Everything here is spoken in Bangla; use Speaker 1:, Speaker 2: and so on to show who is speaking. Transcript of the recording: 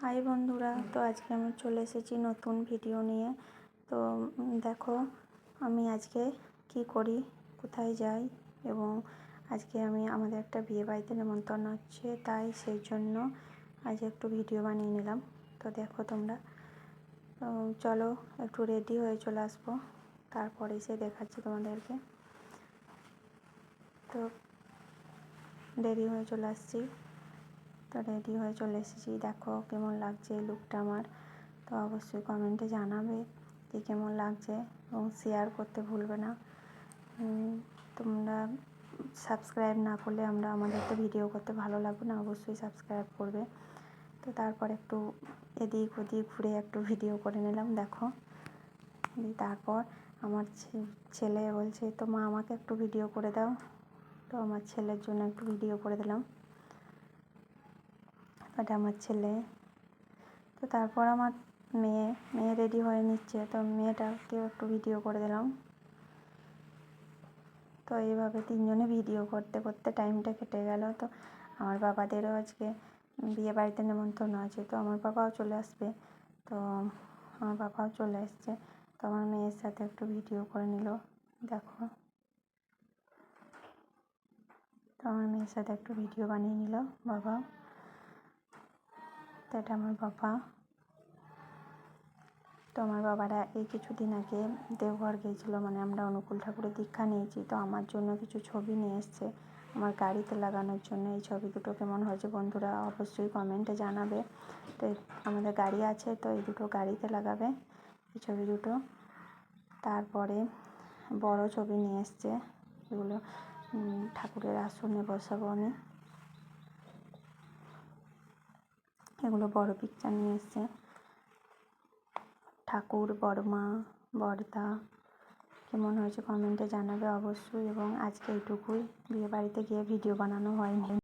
Speaker 1: হাই বন্ধুরা তো আজকে আমি চলে এসেছি নতুন ভিডিও নিয়ে। তো দেখো আমি আজকে কি করি কোথায় যাই এবং আজকে আমি আমাদের একটা বিয়ে বাড়িতে নেমন্তন্ন হচ্ছে তাই সেই জন্য আজ একটু ভিডিও বানিয়ে নিলাম। তো দেখো তোমরা। তো চলো একটু রেডি হয়ে চলে আসব তারপরে এসে দেখাচ্ছি তোমাদেরকে। তো রেডি হয়ে চলে আসছি। তো রেডি হয়ে চলে এসেছি। দেখো কেমন লাগছে এই লুকটা আমার। তো অবশ্যই কমেন্টে জানাবে যে কেমন লাগছে এবং শেয়ার করতে ভুলবে না। তোমরা সাবস্ক্রাইব না করলে আমরা, আমাদের তো ভিডিও করতে ভালো লাগবে না, অবশ্যই সাবস্ক্রাইব করবে। তো তারপর একটু এদিক ওদিক ঘুরে একটু ভিডিও করে নিলাম, দেখো। তারপর আমার ছেলে বলছে, তো মা, আমাকে একটু ভিডিও করে দাও। তো আমার ছেলের জন্য একটু ভিডিও করে দিলাম। এটা আমার ছেলে। তো তারপর আমার মেয়ে মেয়ে রেডি হয়ে নিচ্ছে। তো মেয়েটাকেও একটু ভিডিও করে দিলাম। তো এইভাবে তিনজনে ভিডিও করতে করতে টাইমটা কেটে গেল। তো আমার বাবাদেরও আজকে বিয়ে বাড়িতে নেমন্তন্ন আছে। তো আমার বাবাও চলে আসবে। তো আমার বাবাও চলে এসছে। তো আমার মেয়ের সাথে একটু ভিডিও করে নিল। দেখো। তো আমার মেয়ের সাথে একটু ভিডিও বানিয়ে নিল বাবা তো এটা আমার বাবা। তো আমার বাবারা এই কিছুদিন আগে দেওঘর গিয়েছিল মানে আমরা অনুকূল ঠাকুরের দীক্ষা নিয়েছি, তো আমার জন্য কিছু ছবি নিয়ে এসছে। আমার গাড়িতে লাগানোর জন্য এই ছবি দুটো কেমন হয়েছে বন্ধুরা অবশ্যই কমেন্টে জানাবে। তো আমাদের গাড়ি আছে, তো এই দুটো গাড়িতে লাগাবে, এই ছবি দুটো। তারপরে বড় ছবি নিয়ে এসছে, এগুলো ঠাকুরের আসনে বসাবো আমি। এগুলো বড় পিকচার নিয়ে এসছে। ঠাকুর বড়মা বড়দা, কেমন হয়েছে কমেন্টে জানাবে অবশ্যই। এবং আজকে এইটুকুই। বিয়ে বাড়িতে গিয়ে ভিডিও বানানো হয়নি।